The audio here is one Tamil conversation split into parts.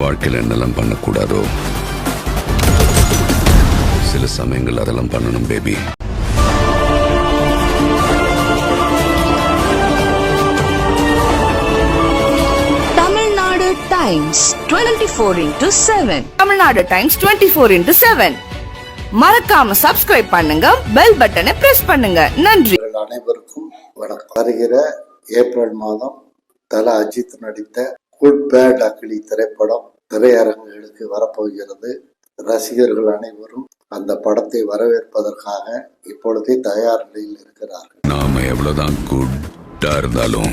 வாழ்க்கையில் என்னெல்லாம் பண்ணக்கூடாதோ? சில சமயங்கள் அதெல்லாம் பண்ணணும் baby Tamil Nadu times twenty four into seven Tamil Nadu times twenty four into seven மறக்காம சப்ஸ்கிரைப் பண்ணுங்க பெல் பட்டனை பிரஸ் பண்ணுங்க. நன்றி. அனைவருக்கும் வணக்கம். வருகிற ஏப்ரல் மாதம் தல அஜித் நடித்த குட் பேட் அக்லி திரைப்படம் திரையரங்குகளுக்கு வரப்போகிறது. ரசிகர்கள் அனைவரும் அந்த படத்தை வரவேற்பதற்காக இப்பொழுதே தயார் நிலையில் இருக்கிறார்கள். நாம எவ்வளவுதான் குட்டா இருந்தாலும்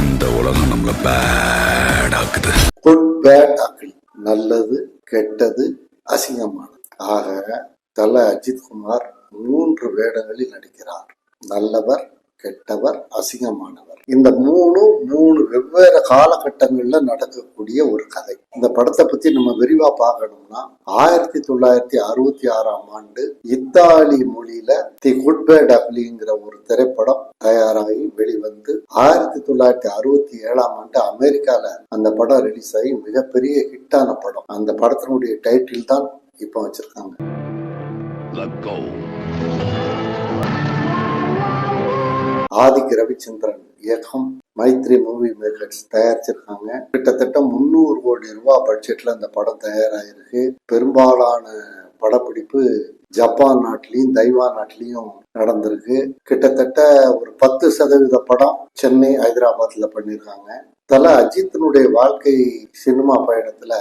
இந்த உலகம் நம்மள பேட் ஆக்குது. குட் பேட் அக்லி நல்லது கெட்டது அசிங்கமானது. ஆக தல அஜித் குமார் மூன்று வேடங்களில் நடிக்கிறார். நல்லவர் கெட்டவர் அசிங்கமானவர். இந்த மூணு மூணு வெவ்வேறு காலகட்டங்கள்ல நடக்கக்கூடிய ஒரு கதை. இந்த படத்தை பத்தி நம்ம விரிவா பார்க்கணும்னா ஆயிரத்தி தொள்ளாயிரத்தி அறுபத்தி ஆறாம் ஆண்டு இத்தாலி மொழியில தி குட் பேட் அக்லிங்கிற ஒரு திரைப்படம் தயாராகி வெளிவந்து ஆயிரத்தி தொள்ளாயிரத்தி அறுபத்தி ஏழாம் ஆண்டு அமெரிக்கால அந்த படம் ரிலீஸ் ஆகி மிகப்பெரிய ஹிட்டான படம். அந்த படத்தினுடைய டைட்டில் தான் இப்போ வச்சிருக்காங்க. ஆதிக் ரவிச்சந்திரன். இயக்கம் மைத்ரி மூவி மேக்கர்ஸ் தயாரிச்சிருக்காங்க. கிட்டத்தட்ட முந்நூறு கோடி ரூபாய் பட்ஜெட்ல அந்த படம் தயாராகிருக்கு பெரும்பாலான படப்பிடிப்பு ஜப்பான் நாட்டிலையும் தைவான் நாட்டிலையும் நடந்திருக்கு. கிட்டத்தட்ட ஒரு பத்து சதவீத படம் சென்னை ஹைதராபாத்ல பண்ணியிருக்காங்க தல அஜித்தினுடைய வாழ்க்கை சினிமா பயணத்துல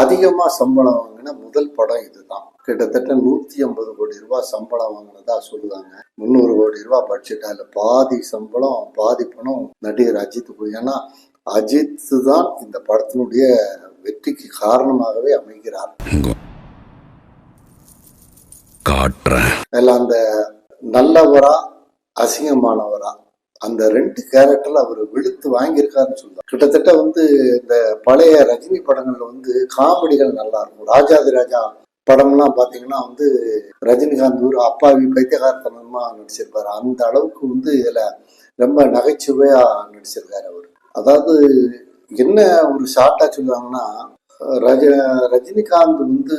அதிகமா சம்பளம் வாங்கின முதல் படம் இதுதான். கிட்டத்தட்ட நூத்தி ஐம்பது கோடி ரூபாய் சம்பளம் வாங்கினதா சொல்லுவாங்க. முந்நூறு கோடி ரூபாய் பட்ஜெட் அதுல பாதி சம்பளம் பாதி பணம் நடிகர் அஜித்துக்கு ஏன்னா அஜித் தான் இந்த படத்தினுடைய வெற்றிக்கு காரணமாகவே அமைகிறார். காட்டுறேன். அதில் அந்த நல்லவரா அசிங்கமானவரா அந்த ரெண்டு கேரக்டர்ல அவர் வெளுத்து வாங்கியிருக்காருன்னு சொல்லுவார் கிட்டத்தட்ட வந்து இந்த பழைய ரஜினி படங்கள்ல வந்து காமெடிகள் நல்லா இருக்கும். ராஜாதி ராஜா படம்லாம் பாத்தீங்கன்னா வந்து ரஜினிகாந்த் ஒரு அப்பாவி பைத்தியகாரத்தனமா நடிச்சிருப்பாரு. அந்த அளவுக்கு வந்து இதுல ரொம்ப நகைச்சுவையா நடிச்சிருக்காரு அவர். அதாவது என்ன ஒரு ஷார்ட்டா சொல்லுவாங்கன்னா ரஜ ரஜினிகாந்த் வந்து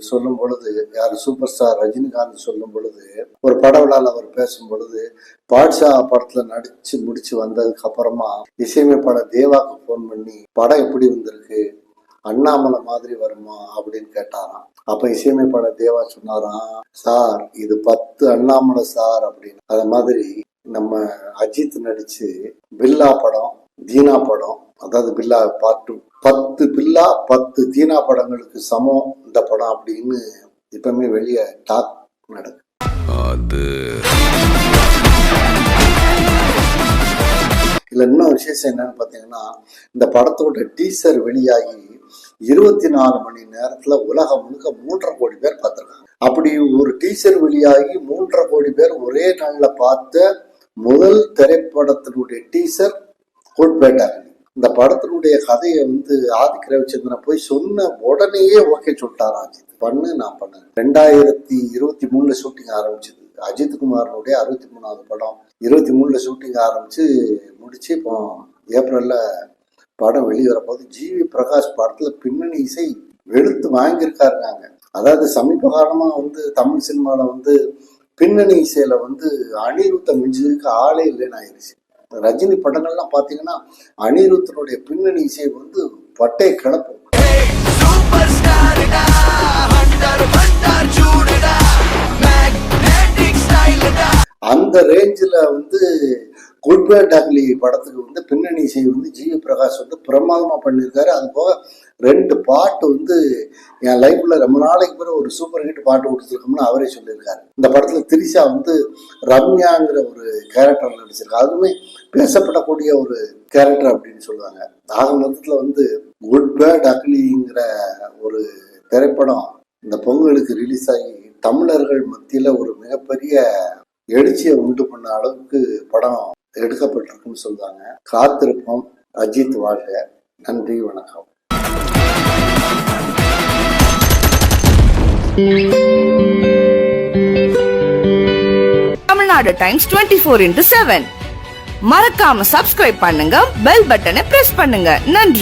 சொல்லும் பொழுது யார் சூப்பர் ஸ்டார் ரஜினிகாந்த் சொல்லும் பொழுது ஒரு பட அவர் பேசும் பொழுது பாட்ஷா படத்துல நடிச்சு முடிச்சு வந்ததுக்கு அப்புறமா இசையமைப்பாளர் தேவாக்கு ஃபோன் பண்ணி படம் எப்படி வந்திருக்கு? அண்ணாமலை மாதிரி வருமா? அப்படின்னு கேட்டாராம். அப்ப இசையமைப்பாளர் தேவா சொன்னாராம் சார் இது பத்து அண்ணாமலை சார் அப்படின்னு. அது மாதிரி நம்ம அஜித் நடிச்சு பில்லா படம் தீனா படம் அதாவது பில்லா பார்ட் டூ பத்து பில்லா பத்து தீனா படங்களுக்கு சமம் இந்த படம் அப்படின்னு இப்பவுமே வெளியே டாக் நடக்குது அது. இதுல இன்னும் விசேஷம் என்னன்னு பாத்தீங்கன்னா இந்த படத்தோட டீசர் வெளியாகி இருபத்தி நாலு மணி நேரத்துல உலகம் முழுக்க மூன்றரை கோடி பேர் பார்த்திருக்காங்க. அப்படி ஒரு டீசர் வெளியாகி மூன்றரை கோடி பேர் ஒரே நாள்ல பார்த்த முதல் திரைப்படத்தினுடைய டீசர் கோட்பேட்டாக இந்த படத்தினுடைய கதையை வந்து ஆதிக் ரவிச்சந்திரன் போய் சொன்ன உடனேயே ஓகே சொல்லிட்டார் அஜித். பண்ணு நான் பண்ணேன் ரெண்டாயிரத்தி இருபத்தி மூணுல ஷூட்டிங் ஆரம்பிச்சது. அஜித் குமாரனுடைய அறுபத்தி மூணாவது படம். இருபத்தி மூணுல ஷூட்டிங் ஆரம்பிச்சு முடிச்சு இப்போ ஏப்ரல்ல படம் வெளிவர போது ஜிவி பிரகாஷ் படத்துல பின்னணி இசை வெளுத்து வாங்கியிருக்காருங்க அதாவது சமீப காலமா வந்து தமிழ் சினிமாவில் வந்து பின்னணி இசையில வந்து அனிருத்த மிஞ்சதுக்கு ஆளே இல்லைன்னு ஆயிடுச்சு ரஜினி படங்கள்லாம் பாத்தீங்கன்னா அனிருத்தனுடைய பின்னணி இசை வந்து பட்டை கிளப்பும் அந்த ரேஞ்சில் வந்து குட்பேட் அக்லி படத்துக்கு வந்து பின்னணி இசை வந்து ஜிவி பிரகாஷ் வந்து பிரமாதமா பண்ணியிருக்காரு அது போக ரெண்டு பாட்டு வந்து என் லைஃப்ல ரொம்ப நாளைக்கு பிறகு ஒரு சூப்பர் ஹிட் பாட்டு கொடுத்துருக்கோம்னு அவரே சொல்லியிருக்காரு. இந்த படத்துல திரிஷா வந்து ரம்யாங்கிற ஒரு கேரக்டர் நடிச்சிருக்கா. அதுவுமே பேசப்படக்கூடிய ஒரு கேரக்டர் அப்படின்னு சொல்லுவாங்க. ஆக மொத்தத்தில் வந்து குட் பேட் அக்லிங்கிற ஒரு திரைப்படம் இந்த பொங்கலுக்கு ரிலீஸ் ஆகி தமிழர்கள் மத்தியில் ஒரு மிகப்பெரிய எழுச்சியை உண்டு பண்ண அளவுக்கு படம் எடுக்கப்பட்டிருக்குன்னு சொல்லுவாங்க. காத்திருப்போம். அஜித் வாழ்க. நன்றி வணக்கம். Tamil Nadu times twenty four into seven மறக்காம சப்ஸ்கிரைப் பண்ணுங்க பெல் பட்டனை பிரஸ் பண்ணுங்க. நன்றி.